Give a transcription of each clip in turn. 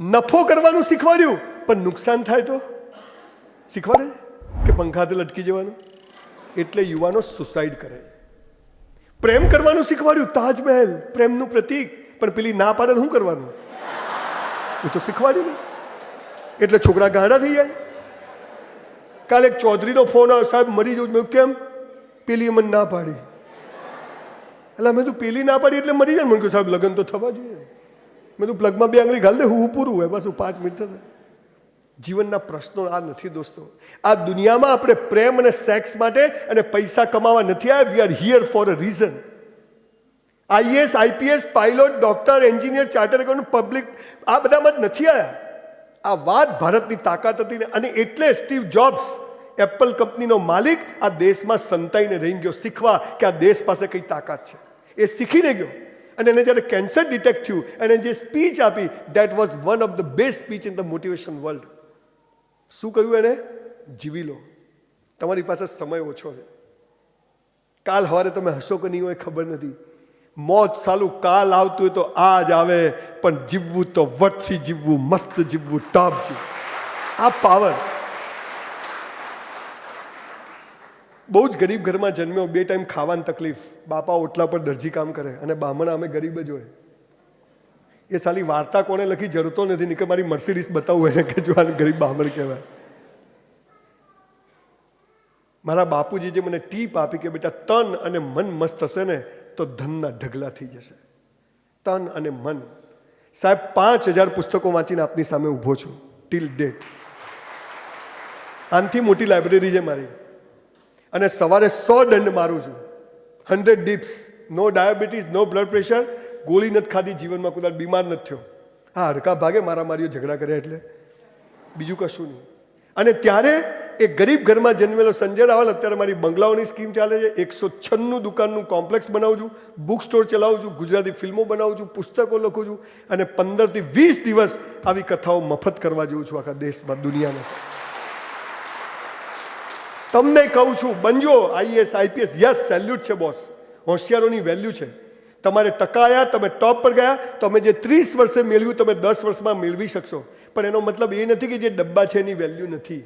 નફો કરવાનું શીખવાડ્યું, પણ નુકસાન થાય તો? શીખવાડે? કે પંખાથી લટકી જવાનું? એટલે યુવાનો સુસાઇડ કરે. પ્રેમ કરવાનું શીખવાડ્યું, તાજમહેલ, પ્રેમનું પ્રતીક, પણ પેલી ના પાડે શું કરવાનું? એ તો શીખવાડ્યું ને એટલે છોકરા ગાંડા થઈ જાય. કાલે એક ચૌધરીનો ફોન આવ્યો, સાહેબ, મરી જવું મેં કેમ? પેલી મને ના પાડી. એટલે મેં તું પેલી ના પાડી એટલે મરી જાય? મને કહ્યું સાહેબ, લગ્ન તો થવા જોઈએ. મેં તું પ્લગમાં બે આંગળી ઘાલ દે, હું પૂરું હોય. બસ હું પાંચ મિનિટ થશે જીવનના પ્રશ્નો આ નથી દોસ્તો. આ દુનિયામાં આપણે પ્રેમ અને સેક્સ માટે અને પૈસા કમાવા નથી આવ્યા. We are here for a reason IAS IPS pilot doctor engineer charter account public આ બધામાં જ નથી આવ્યા. આ વાત ભારતની તાકાત હતી ને, અને એટલે સ્ટીવ જોબ્સ એપલ કંપનીનો માલિક, આ દેશમાં સંતાઈને રહી ગયો. શીખવા કે આ દેશ પાસે કઈ તાકાત છે. એ શીખીને ગયો. અને એને જ્યારે કેન્સર ડિટેક્ટ થયું અને જે સ્પીચ આપી. That was one of the best speech in the motivation world શું કહ્યું એને? જીવી લો. તમારી પાસે સમય ઓછો છે. કાલ સવારે તમે હશો કે નહીં હોય ખબર નથી. મોત સાલું કાલ આવતું હોય તો આ જ આવે. પણ જીવવું તો વટથી જીવવું, મસ્ત જીવવું ટોપ જીવવું આ પાવર બહુ જ ગરીબ ઘરમાં જન્મ્યો, બે ટાઈમ ખાવાની તકલીફ. બાપા ઓટલા પર દરજી કામ કરે અને બામણા અમે ગરીબ જ હોય. એ સાલી વાર્તા કોને લખી? જરૂરતો નથી. નહીં કે મારી મર્સિડીસ બતાવું એને કે જો આને ગરીબ બામણ કહેવાય. મારા બાપુજી જે મને ટીપ આપી કે બેટા, તન અને મન મસ્ત હશે ને, તો ધનના ઢગલા થઈ જશે. તન અને મન. સાહેબ, પાંચ હજાર પુસ્તકો વાંચીને આપની સામે ઊભો છું. ટીલ ડેટ આનથી મોટી લાઇબ્રેરી છે મારી. અને સવારે સો દંડ મારું છું. Hundred dips no diabetes no blood pressure ગોળી નથી ખાધી, જીવનમાં કદાચ બીમાર નથી થયો. હા હડકા ભાગે મારા મારીઓ ઝઘડા કર્યા એટલે. બીજું કશું નહીં. અને ત્યારે એ ગરીબ ઘરમાં જન્મેલો સંજય રાવલ અત્યારે મારી બંગલાઓની સ્કીમ ચાલે છે. એકસો છન્નું દુકાનનું કોમ્પ્લેક્સ બનાવું છું. બુક સ્ટોર ચલાવું છું. ગુજરાતી ફિલ્મો બનાવું છું. પુસ્તકો લખું છું. અને પંદરથી વીસ દિવસ આવી કથાઓ મફત કરવા જઉં છું આખા દેશમાં, દુનિયામાં. તમને કહું છું બનજો આઈએસ આઈપીએસ યસ સેલ્યુટ છે બોસ હોશિયારોની વેલ્યુ છે. તમારે ટકાયા, તમે ટોપ પર ગયા, તમે જે ત્રીસ વર્ષે મેળવ્યું, તમે દસ વર્ષમાં મેળવી શકશો. પણ એનો મતલબ એ નથી કે જે ડબ્બા છે એની વેલ્યુ નથી.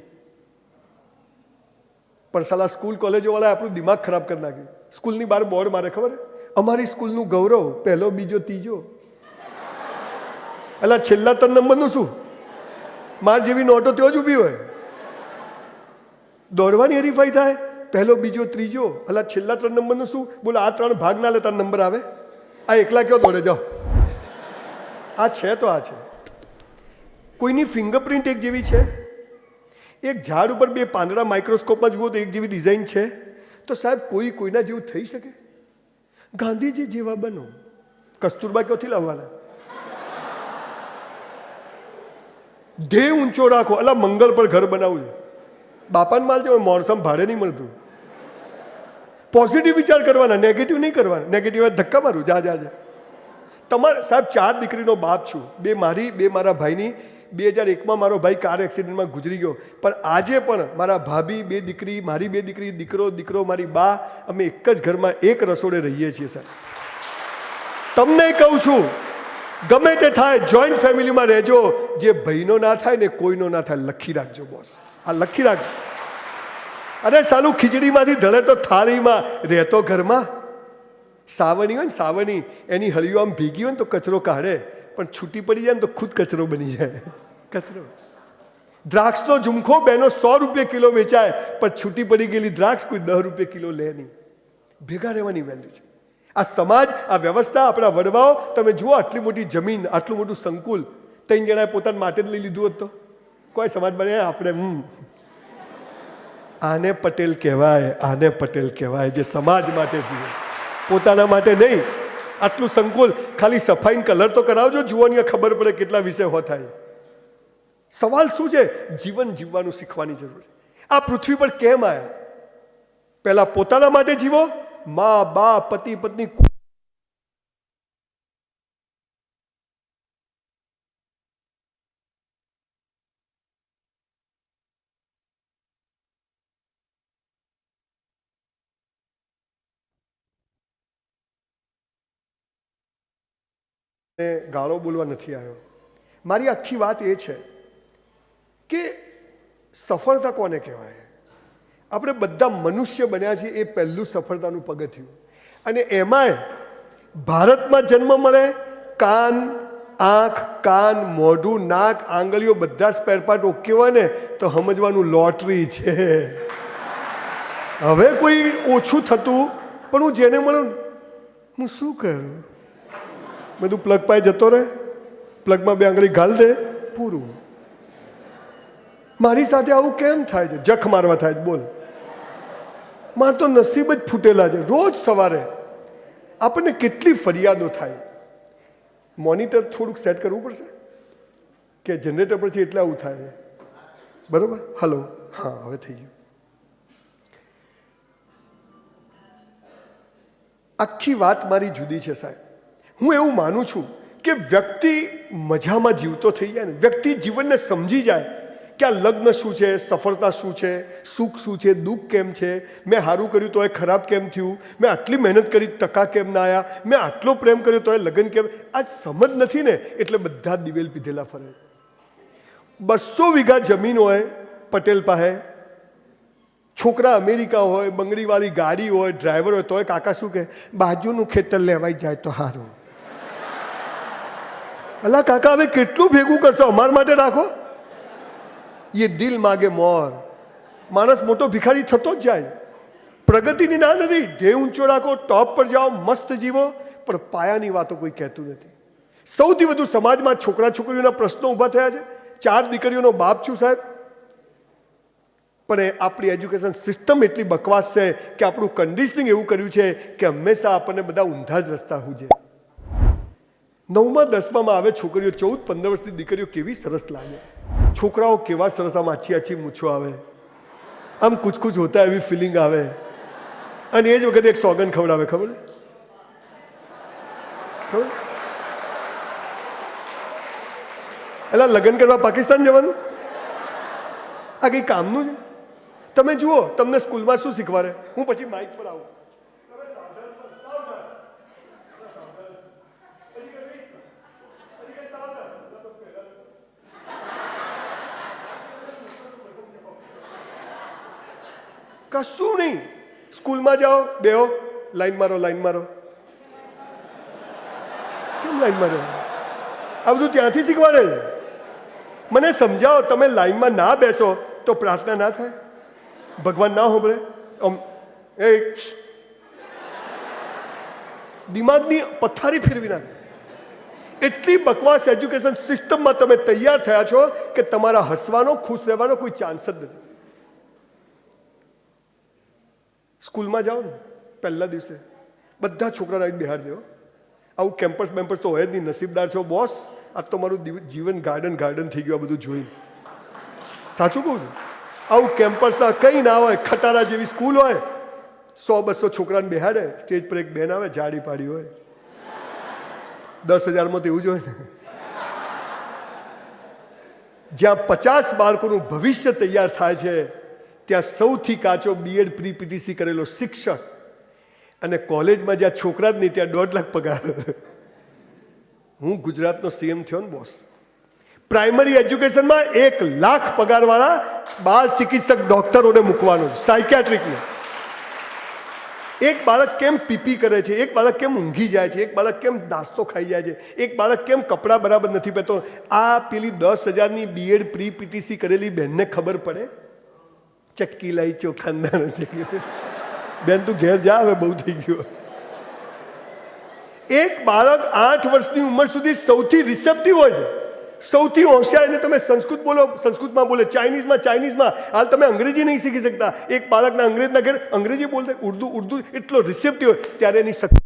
પણ સાલા સ્કૂલ કોલેજોવાળાએ આપણું દિમાગ ખરાબ કરી નાખ્યું. સ્કૂલની બહાર બોર્ડ મારે, ખબર અમારી સ્કૂલનું ગૌરવ, પહેલો, બીજો, ત્રીજો. એટલે છેલ્લા ત્રણ નંબરનું શું? માર જેવી નોટો ત્યાં જ ઊભી હોય. દોડવાની હરીફાઈ થાય? પહેલો, બીજો, ત્રીજો? અલા, છેલ્લા ત્રણ નંબરનું શું? બોલો, આ ત્રણ ભાગ ના લેતા નંબર આવે. આ એકલા કયો દોડે? જાઓ. આ છે તો આ છે. કોઈની ફિંગરપ્રિન્ટ એક જેવી છે? એક ઝાડ ઉપર બે પાંદડા માઇક્રોસ્કોપમાં જુઓ તો એક જેવી ડિઝાઇન છે. તો સાહેબ, કોઈ કોઈના જેવું થઈ શકે? ગાંધીજી જેવા બનો. કસ્તુરબા ક્યાંથી લાવવાના? ધ્યેય ઊંચો રાખો. અલા, મંગળ પર ઘર બનાવું છે. બાપાને માલ છે મોરસમ ભાડે નહીં મળતું. પોઝિટિવ વિચાર કરવાના નેગેટિવ નહીં કરવાના. નેગેટિવ ધક્કા મારું, જા જા જા. તમારે, સાહેબ, ચાર દીકરીનો બાપ છું. બે મારી, બે મારા ભાઈની. બે હજાર એકમાં મારો ભાઈ કાર એક્સિડન્ટમાં ગુજરી ગયો. પણ આજે પણ મારા ભાભી, બે દીકરી, મારી બે દીકરી, દીકરો દીકરો, મારી બા, અમે એક જ ઘરમાં એક રસોડે રહીએ છીએ, સાહેબ. તમને કહું છું, ગમે તે થાય જોઈન્ટ ફેમિલીમાં રહેજો. જે ભાઈનો ના થાય ને કોઈનો ના થાય, લખી રાખજો બોસ આ લખી રાખ અરે સાલું ખીચડીમાંથી ધળે તો થાળીમાં રહેતો ઘરમાં? સાવણી હોય ને સાવણી, એની હળીઓ આમ ભીગી હોય ને તો કચરો કાઢે, પણ છૂટી પડી જાય ને તો ખુદ કચરો બની જાય. કચરો. દ્રાક્ષનો ઝુમખો બેનો સો રૂપિયા કિલો વેચાય, પણ છૂટી પડી ગયેલી દ્રાક્ષ કોઈ દસ રૂપિયા કિલો લે નહીં. ભેગા રહેવાની વેલ્યુ છે. આ સમાજ, આ વ્યવસ્થા, આપણા વડવાઓ, તમે જુઓ આટલી મોટી જમીન, આટલું મોટું સંકુલ, ત્રણ જણાએ પોતાના માટે જ લઈ લીધું હોત કોઈ સમાજ બને આપણે આને પટેલ કહેવાય, આને પટેલ કહેવાય, જે સમાજ માટે જીવે. પોતાના માટે નહીં. આટલું સંકુલ, ખાલી સફાઈ કલર તો કરાવજો, જુઓની ખબર પડે કેટલા વિષય હો થાય. સવાલ શું છે? જીવન જીવવાનું શીખવાની જરૂર છે. આ પૃથ્વી પર કેમ આવ્યા પહેલા પોતાના માટે જીવો, મા બા પતિ, પત્ની ગાળો બોલવા નથી આવ્યો. મારી આખી વાત એ છે કે સફળતા કોને કહેવાય? આપણે બધા મનુષ્ય બન્યા છીએ એ પહેલું સફળતાનું પગથિયું. અને એમાંય ભારતમાં જન્મ મળે, કાન, આંખ, કાન, મોઢું, નાક, આંગળીઓ બધા સ્પેરપાર્ટ ઓકે હોય ને, તો સમજવાનું લોટરી છે. હવે કોઈ ઓછું થતું, પણ હું જેને મળું, હું શું કરું? બધું પ્લગ પાય જતો રહે. પ્લગમાં બે આંગળી ઘાલ દે. પૂરું. મારી સાથે આવું કેમ થાય છે? જખ મારવા થાય બોલ. મારા તો નસીબ જ ફૂટેલા છે. રોજ સવારે આપણને કેટલી ફરિયાદો થાય. મોનિટર થોડુંક સેટ કરવું પડશે? કે જનરેટર પર છે એટલે આવું થાય છે? બરાબર? હલો હા, હવે થઈ ગયું. આખી વાત મારી જુદી છે, સાહેબ. હું એવું માનું છું કે વ્યક્તિ મજામાં જીવતો થઈ જાય ને, વ્યક્તિ જીવનને સમજી જાય કે આ લગ્ન શું છે, સફળતા શું છે, સુખ શું છે, દુઃખ કેમ છે, મેં સારું કર્યું તો એ ખરાબ કેમ થયું, મેં આટલી મહેનત કરી, ટકા કેમ ના આવ્યા મેં આટલો પ્રેમ કર્યો તો એ લગ્ન કેમ, આ સમજ નથી ને, એટલે બધા દિવેલ પીધેલા ફરે. બસો વીઘા જમીન હોય, પટેલ પાસે, છોકરા અમેરિકા હોય, બંગડીવાળી ગાડી હોય, ડ્રાઈવર હોય, તોય કાકા શું કહે, બાજુનું ખેતર લેવાઈ જાય તો સારું અલા કાકા, હવે કેટલું ભેગું કરશો? અમાર માટે રાખો. એ દિલ માગે મોર. માણસ મોટો ભિખારી થતો જ જાય. પ્રગતિની ના નથી. ધ્યેય ઊંચો રાખો, ટોપ પર જાઓ, મસ્ત જીવો. પણ પાયાની વાતો કોઈ કહેતું નથી. સૌથી વધુ સમાજમાં છોકરા છોકરીઓના પ્રશ્નો ઊભા થયા છે. ચાર દીકરીઓનો બાપ છું સાહેબ. પણ આપણી એજ્યુકેશન સિસ્ટમ એટલી બકવાસ છે કે આપણું કન્ડિશનિંગ એવું કર્યું છે કે હંમેશા આપણને બધા ઊંધા જ રસ્તા હુજે. નવમા, દસમામાં આવે છોકરીઓ ચૌદ, પંદર વર્ષની દીકરીઓ કેવી સરસ લાગે. છોકરાઓ કેવા સરસ આમ આછી આછી મૂછો આવે. આમ કુછ કુછ હોતા એવી ફિલિંગ આવે. અને એ જ વખતે એક સોગન ખવડાવે, ખબર? ખબર? એટલે લગ્ન કરવા પાકિસ્તાન જવાનું? આ કંઈ કામનું છે? તમે જુઓ, તમને સ્કૂલમાં શું શીખવાડે? હું પછી માઇક પર આવું તમે સાવધાન બનો, સાવધાન. સાવધાન. હજી કંઈ વીસ ના. હજી કંઈ સાવધાન. ના તો પહેલા કશું નહીં. સ્કૂલમાં જાઓ, બેહો. લાઈન મારો લાઈન મારો. કેમ લાઈન મારો આ બધું ત્યાંથી શીખવાડે છે? મને સમજાવો, તમે લાઈનમાં ના બેસો તો પ્રાર્થના ના થાય? ભગવાન ના હોંભળે? એ દિમાગની પથારી ફેરવી નાખે. એટલી બકવાસ એજ્યુકેશન સિસ્ટમમાં તમે તૈયાર થયા છો કે તમારા હસવાનો, ખુશ રહેવાનો કોઈ ચાન્સ જ નથી. સ્કૂલમાં જાઓ ને, પહેલા દિવસે. બધા છોકરા આવી બિહાર દેવો આવું કેમ્પસ બેમ્પસ તો હોય જ નહીં. નસીબદાર છો બોસ આજ તો મારું જીવન ગાર્ડન ગાર્ડન થઈ ગયું આ બધું જોઈને. સાચું કહું છું? આવું કેમ્પસના કંઈ ના હોય, ખટારા જેવી સ્કૂલ હોય. સો બસો છોકરાને બેહાડે સ્ટેજ પર એક બેન આવે, જાડી પાડી હોય. દસ હજારમાં તો એવું જ હોય. ને જ્યાં પચાસ બાળકોનું ભવિષ્ય તૈયાર થાય છે ત્યાં સૌથી કાચો બીએડ પ્રી પીટીસી કરેલો શિક્ષક અને કોલેજમાં જ્યાં છોકરા જ નહીં, ત્યાં દોઢ લાખ પગાર. હું ગુજરાતનો સીએમ થયો ને બોસ પ્રાઇમરી એજ્યુકેશનમાં એક લાખ પગારવાળા બાળ ચિકિત્સક ડોક્ટરોને મૂકવાનો સાયકિયાટ્રિકને એક બાળક કેમ પીપી કરે છે, એક બાળક કેમ ઊંઘી જાય છે, એક બાળક કેમ નાસ્તો ખાઈ જાય છે, એક બાળક કેમ કપડાં બરાબર નથી પહેરતો? આ પેલી દસ હજારની બીએડ પ્રી પીટીસી કરેલી બેનને ખબર પડે? ચક્કી લાઈ ચોખાંદાર નથી બેન, તું ઘેર જા, હવે બહુ થઈ ગયો. એક બાળક આઠ વર્ષની ઉંમર સુધી સૌથી રિસેપ્ટિવ હોય છે. સૌથી હોશિયાર, એને તમે સંસ્કૃત બોલો, સંસ્કૃતમાં બોલે, ચાઇનીઝમાં ચાઇનીઝમાં. હાલ તમે અંગ્રેજી નહીં શીખી શકતા. એક બાળકના અંગ્રેજના ઘેર અંગ્રેજી બોલતા, ઉર્દુ ઉર્દુ એટલો રિસેપ્ટિવ ત્યારે એની શક્તિ